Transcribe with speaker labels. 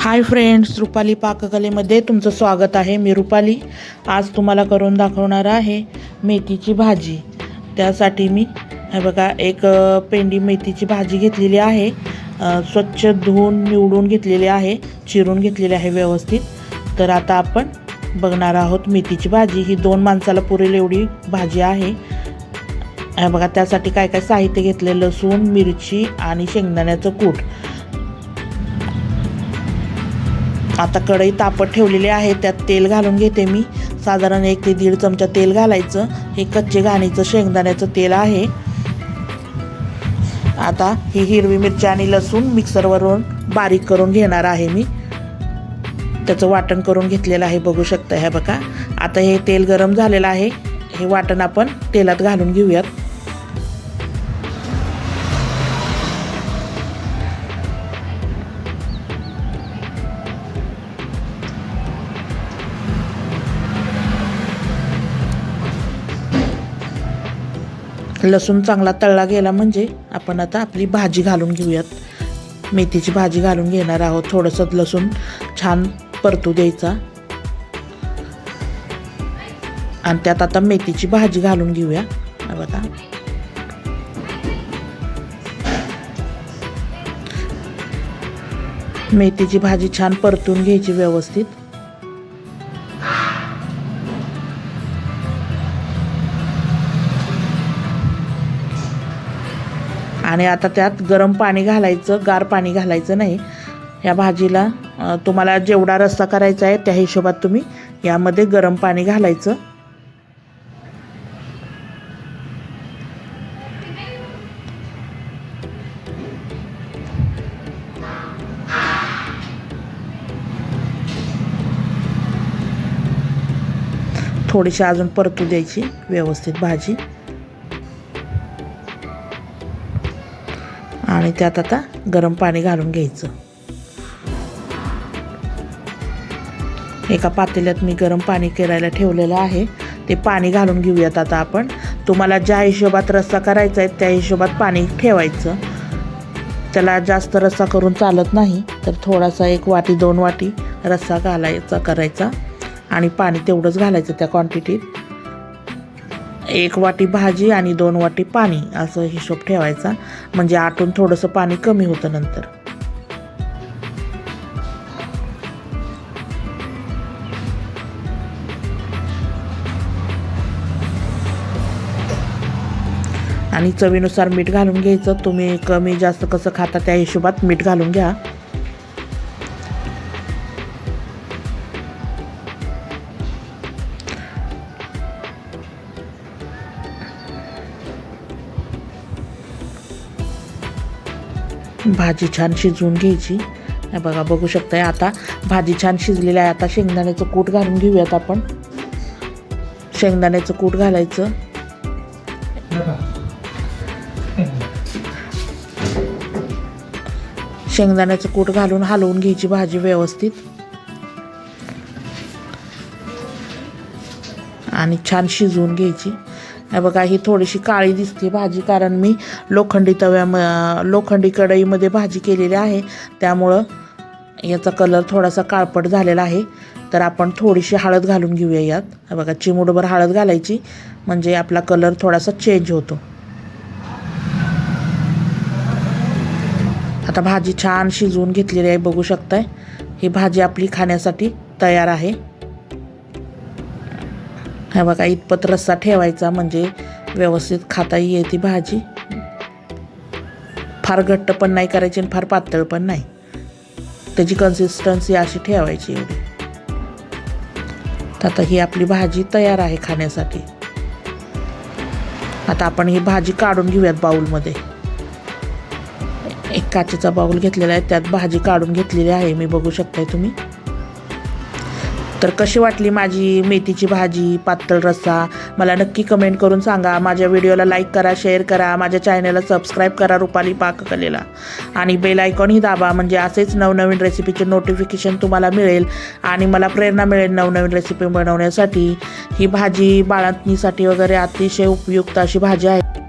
Speaker 1: Hi friends Rupali पाककलेमध्ये तुमचं स्वागत आहे. मी रुपाली. आज तुम्हाला करून दाखवणार आहे मेथीची भाजी. त्यासाठी मी हे बघा एक पेंडी मेथीची भाजी घेतलेली आहे. स्वच्छ धुवून निवडून घेतलेली आहे. चिरून घेतलेली आहे व्यवस्थित. तर आता आपण बघणार आहोत मेथीची भाजी. ही दोन माणसाला पुरेल एवढी भाजी आहे. हे बघा त्यासाठी काय काय साहित्य घेतले? लसूण मिरची आणि शेंगदाण्याचं कूट. आता कढई तापत ठेवलेली आहे त्यात तेल घालून घेते मी. साधारण एक ते दीड चमचा तेल घालायचं. हे कच्चे घाणीचं शेंगदाण्याचं तेल आहे. आता ही हिरवी मिरची आणि लसूण मिक्सरवरून बारीक करून घेणार आहे मी. त्याचं वाटण करून घेतलेलं आहे बघू शकता ह्या बघा. आता हे तेल गरम झालेलं आहे. हे वाटण आपण तेलात घालून घेऊयात. लसूण चांगला तळला गेला म्हणजे आपण आता आपली भाजी घालून घेऊयात. मेथीची भाजी घालून घेणार आहोत. थोडंसं लसूण छान परतू द्यायचा. आणि त्यात आता मेथीची भाजी घालून घेऊया. बघा. मेथीची भाजी छान परतून घ्यायची व्यवस्थित. आणि आता त्यात गरम पाणी घालायचं गार पाणी घालायचं नाही. या भाजीला तुम्हाला जेवढा रस्सा करायचा आहे त्या हिशोबात तुम्ही यामध्ये गरम पाणी घालायचं. थोडीशी अजून परतू द्यायची व्यवस्थित भाजी. आणि त्यात आता गरम पाणी घालून घ्यायचं. एका पातेल्यात मी गरम पाणी करायला ठेवलेलं आहे. ते पाणी घालून घेऊयात आता आपण. तुम्हाला ज्या हिशोबात रस्सा करायचा आहे त्या हिशोबात पाणी ठेवायचं. त्याला जास्त रस्सा करून चालत नाही तर थोडासा एक वाटी दोन वाटी रस्सा घालायचा करायचा. आणि पाणी तेवढंच घालायचं त्या क्वांटिटीत एक वाटी भाजी आणि दोन वाटी पाणी असं हिशोब ठेवायचा. म्हणजे आटून थोडंसं पाणी कमी होतं नंतर. आणि चवीनुसार मीठ घालून घ्यायचं. तुम्ही कमी जास्त कसं खाता त्या हिशोबात मीठ घालून घ्या. भाजी छान शिजवून घ्यायची. हे बघा बघू शकताय आता भाजी छान शिजलेली आहे. आता शेंगदाण्याचं कूट घालून घेऊयात आपण. शेंगदाण्याचं कूट घालायचं. शेंगदाण्याचं कूट घालून हलवून घ्यायची भाजी व्यवस्थित. आणि छान शिजवून घ्यायची. बघा ही थोडीशी काळी दिसते भाजी कारण मी लोखंडी तव्या लोखंडी कढईमध्ये भाजी केलेली आहे. त्यामुळं याचा कलर थोडासा काळपट झालेला आहे. तर आपण थोडीशी हळद घालून घेऊया यात. बघा चिमुडभर हळद घालायची म्हणजे आपला कलर थोडासा चेंज होतो. आता भाजी छान शिजवून घेतलेली आहे बघू शकताय. ही भाजी आपली खाण्यासाठी तयार आहे. हा बघा इतपत रस्सा ठेवायचा म्हणजे व्यवस्थित खाता येते ती भाजी. फार घट्ट पण नाही करायची आणि फार पातळ पण नाही. त्याची कन्सिस्टन्सी अशी ठेवायची एवढी. तर आता ही आपली भाजी तयार आहे खाण्यासाठी. आता आपण ही भाजी काढून घेऊयात बाऊलमध्ये एक काचेचा बाऊल घेतलेला आहे त्यात भाजी काढून घेतलेली आहे मी बघू शकताय तुम्ही. तर कशी वाटली माझी मेथीची भाजी पातळ रस्सा? मला नक्की कमेंट करून सांगा. माझ्या व्हिडिओला लाईक करा शेअर करा. माझ्या चॅनलला सबस्क्राईब करा रुपाली पाककलेला. आणि बेल आयकॉनही दाबा. म्हणजे असेच नवनवीन रेसिपीचे नोटिफिकेशन तुम्हाला मिळेल. आणि मला प्रेरणा मिळेल नवनवीन रेसिपी बनवण्यासाठी. ही भाजी बाळंतणीसाठी वगैरे अतिशय उपयुक्त अशी भाजी आहे.